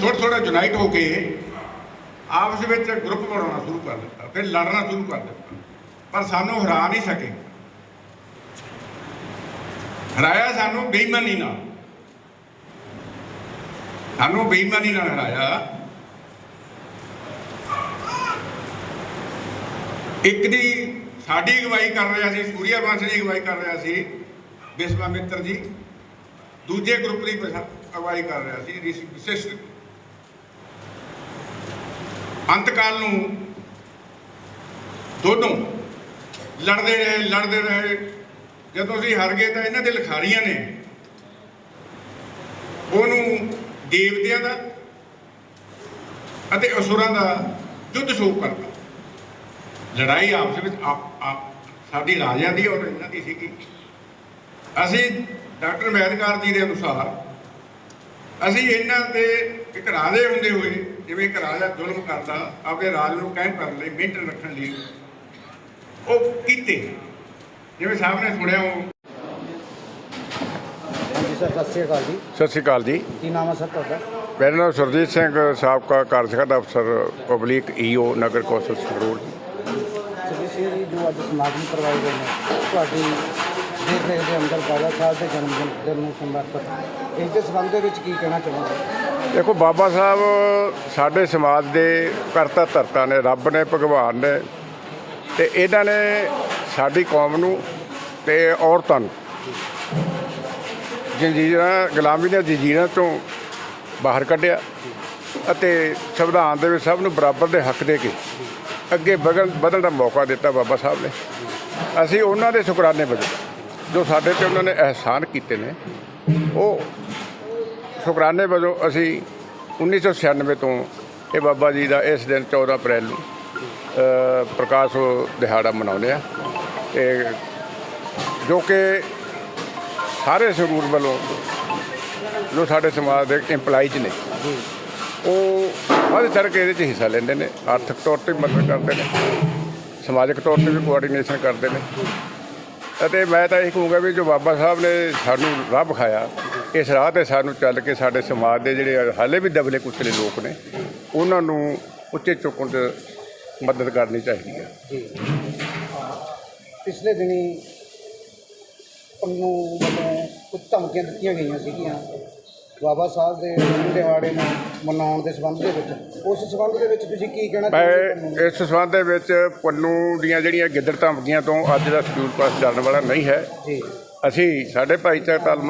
ਥੋੜਾ ਥੋੜਾ ਜੁਨਾਈਟ ਹੋ ਕੇ ਆਪਸ ਵਿੱਚ ਗਰੁੱਪ ਬਣਾਉਣਾ ਸ਼ੁਰੂ ਕਰ ਦਿੱਤਾ, ਫਿਰ ਲੜਨਾ ਸ਼ੁਰੂ ਕਰ ਦਿੱਤਾ। ਪਰ ਸਾਨੂੰ ਹਰਾ ਨਹੀਂ ਸਕੇ। ਹਰਾਇਆ ਸਾਨੂੰ ਬੇਈਮਾਨੀ ਨਾਲ। ਸਾਨੂੰ ਬੇਈਮਾਨੀ ਨਾਲ ਹਰਾਇਆ। ਇੱਕ ਦੀ ਸਾਡੀ ਅਗਵਾਈ ਕਰ ਰਿਹਾ ਸੀ, ਸੂਰਿਆ ਵੰਸ਼ ਦੀ ਅਗਵਾਈ ਕਰ ਰਿਹਾ ਸੀ। ਵਿਸ਼ਵਾ ਮਿੱਤਰ ਜੀ। ਦੂਜੇ ਗਰੁੱਪ ਦੀ ਅਗਵਾਈ ਕਰ ਰਿਹਾ ਸੀ, ਰਿਸ਼ੀ ਵਿਸ਼ਿਸ਼ਟ ਅੰਤਕਾਲ ਨੂੰ ਦੋਨੋਂ ਲੜਦੇ ਰਹੇ ਲੜਦੇ ਰਹੇ। ਜਦੋਂ ਅਸੀਂ ਹਾਰ ਗਏ ਤਾਂ ਇਹਨਾਂ ਦੇ ਲਿਖਾਰੀਆਂ ਨੇ ਉਹਨੂੰ ਦੇਵਤਿਆਂ ਦਾ ਅਤੇ ਅਸੁਰਾਂ ਦਾ ਯੁੱਧ ਸ਼ੋਕ ਕਰਤਾ ਲੜਾਈ ਆਪਸ ਵਿੱਚ ਆਪ ਸਾਡੀ ਰਾਜਿਆਂ ਦੀ ਔਰ ਇਹਨਾਂ ਦੀ ਸੀਗੀ। ਅਸੀਂ ਡਾਕਟਰ ਮਹਿਦਕਾਰ ਜੀ ਦੇ ਅਨੁਸਾਰ ਅਸੀਂ ਇਹਨਾਂ ਦੇ ਇੱਕ ਰਾਜੇ ਹੁੰਦੇ ਹੋਏ ਜਿਵੇਂ ਇੱਕ ਰਾਜਾ ਜ਼ੁਲਮ ਕਰਦਾ ਆਪਣੇ ਰਾਜ ਨੂੰ ਕਾਇਮ ਕਰਨ ਲਈ ਮੇਨਟੇਨ ਰੱਖਣ ਲਈ ਉਹ ਕੀਤੇ। ਜਿਵੇਂ ਸਾਹਿਬ ਨੇ ਸੁਣਿਆ ਉਹ ਸਤਿ ਸ਼੍ਰੀ ਅਕਾਲ ਜੀ। ਸਤਿ ਸ਼੍ਰੀ ਅਕਾਲ ਜੀ। ਕੀ ਨਾਮ ਹੈ ਸਰ ਤੁਹਾਡਾ? ਮੇਰਾ ਨਾਮ ਸੁਰਜੀਤ ਸਿੰਘ ਸਾਬਕਾ ਕਾਰਜਕਾਰੀ ਅਫਸਰ ਪਬਲਿਕ ਈਓ ਨਗਰ ਕੌਂਸਲ ਸੰਗਰੂਰ। ਸਿੰਘ ਜੀ ਜੋ ਅੱਜ ਸਮਾਗਮ ਕਰਵਾਏ ਗਏ ਨੇ ਤੁਹਾਡੀ ਦੇਖ ਰੇਖ ਦੇ ਅੰਦਰ ਬਾਬਾ ਸਾਹਿਬ ਦੇ ਜਨਮ ਦਿਨ ਨੂੰ ਸਮਰਪਿਤ। ਇਸ ਦੇ ਸੰਬੰਧ ਦੇ ਵਿੱਚ ਕੀ ਕਹਿਣਾ ਚਾਹੁੰਦੇ ਦੇਖੋ, ਬਾਬਾ ਸਾਹਿਬ ਸਾਡੇ ਸਮਾਜ ਦੇ ਕਰਤਾ ਧਰਤਾ ਨੇ, ਰੱਬ ਨੇ, ਭਗਵਾਨ ਨੇ, ਤੇ ਇਹਨਾਂ ਨੇ ਸਾਡੀ ਕੌਮ ਨੂੰ ਤੇ ਔਰਤਾਂ ਨੂੰ, ਜੰਜੀਰਾਂ, ਗੁਲਾਮੀ ਦੀਆਂ ਜੰਜੀਰਾਂ ਤੋਂ ਬਾਹਰ ਕੱਢਿਆ ਅਤੇ ਸੰਵਿਧਾਨ ਦੇ ਵਿੱਚ ਸਭ ਨੂੰ ਬਰਾਬਰ ਦੇ ਹੱਕ ਦੇ ਕੇ ਅੱਗੇ ਵਧਣ ਵਧਣ ਦਾ ਮੌਕਾ ਦਿੱਤਾ ਬਾਬਾ ਸਾਹਿਬ ਨੇ। ਅਸੀਂ ਉਹਨਾਂ ਦੇ ਸ਼ੁਕਰਾਨੇ ਵਜੋਂ ਜੋ ਸਾਡੇ ਤੇ ਉਹਨਾਂ ਨੇ ਅਹਿਸਾਨ ਕੀਤੇ ਨੇ, ਉਹ ਸ਼ੁਕਰਾਨੇ ਵਜੋਂ ਅਸੀਂ 1996 ਤੋਂ ਇਹ ਬਾਬਾ ਜੀ ਦਾ ਇਸ ਦਿਨ 14 ਅਪ੍ਰੈਲ ਨੂੰ ਪ੍ਰਕਾਸ਼ ਦਿਹਾੜਾ ਮਨਾਉਂਦੇ ਆ। ਤੇ ਜੋ ਕਿ ਸਾਰੇ ਸਰੂਰ ਵੱਲੋਂ ਜੋ ਸਾਡੇ ਸਮਾਜ ਦੇ ਇੰਪਲਾਈਜ਼ ਨੇ, ਉਹ ਵੱਧ ਚੜ੍ਹ ਕੇ ਇਹਦੇ 'ਚ ਹਿੱਸਾ ਲੈਂਦੇ ਨੇ, ਆਰਥਿਕ ਤੌਰ ਤੇ ਮਦਦ ਕਰਦੇ ਨੇ, ਸਮਾਜਿਕ ਤੌਰ ਤੇ ਵੀ ਕੋਆਰਡੀਨੇਸ਼ਨ ਕਰਦੇ ਨੇ। ਅਤੇ ਮੈਂ ਤਾਂ ਇਹ ਕਹੂੰਗਾ ਵੀ ਜੋ ਬਾਬਾ ਸਾਹਿਬ ਨੇ ਸਾਨੂੰ ਰਾਹ ਵਿਖਾਇਆ ਇਸ ਰਾਹ ਤੇ ਸਾਨੂੰ ਚੱਲ ਕੇ ਸਾਡੇ ਸਮਾਜ ਦੇ ਜਿਹੜੇ ਹਾਲੇ ਵੀ ਦਬਲੇ ਕੁਚਲੇ ਲੋਕ ਨੇ, ਉਹਨਾਂ ਨੂੰ ਉੱਚੇ ਚੁੱਕਣ 'ਚ ਮਦਦ ਕਰਨੀ ਚਾਹੀਦੀ ਹੈ। ਪਿਛਲੇ ਦਿਨੀ ਪੰਨੂ ਧਮਕੀਆਂ ਦਿੱਤੀਆਂ ਗਈਆਂ ਸੀਗੀਆਂ। ਬਾਬਾ ਸਾਹਿਬ ਦੇ ਜਨਮ ਦਿਹਾੜੇ ਨੂੰ ਮਨਾਉਣ ਦੇ ਸੰਬੰਧ ਦੇ ਵਿੱਚ ਉਸ ਸੰਬੰਧ ਦੇ ਵਿੱਚ ਤੁਸੀਂ ਕੀ ਕਹਿਣਾ ਮੈਂ ਇਸ ਸੰਬੰਧ ਦੇ ਵਿੱਚ ਪੰਨੂ ਦੀਆਂ ਜਿਹੜੀਆਂ ਗਿੱਦੜ ਧਮਕੀਆਂ ਤੋਂ ਅੱਜ ਦਾ ਸ਼ਡਿਊਲ ਪਾਸ ਚੱਲਣ ਵਾਲਾ ਨਹੀਂ ਹੈ। ਜੀ। ਅਸੀਂ ਸਾਡੇ ਭਾਈਚਾਰਕ ਤਾਲਮਾਨ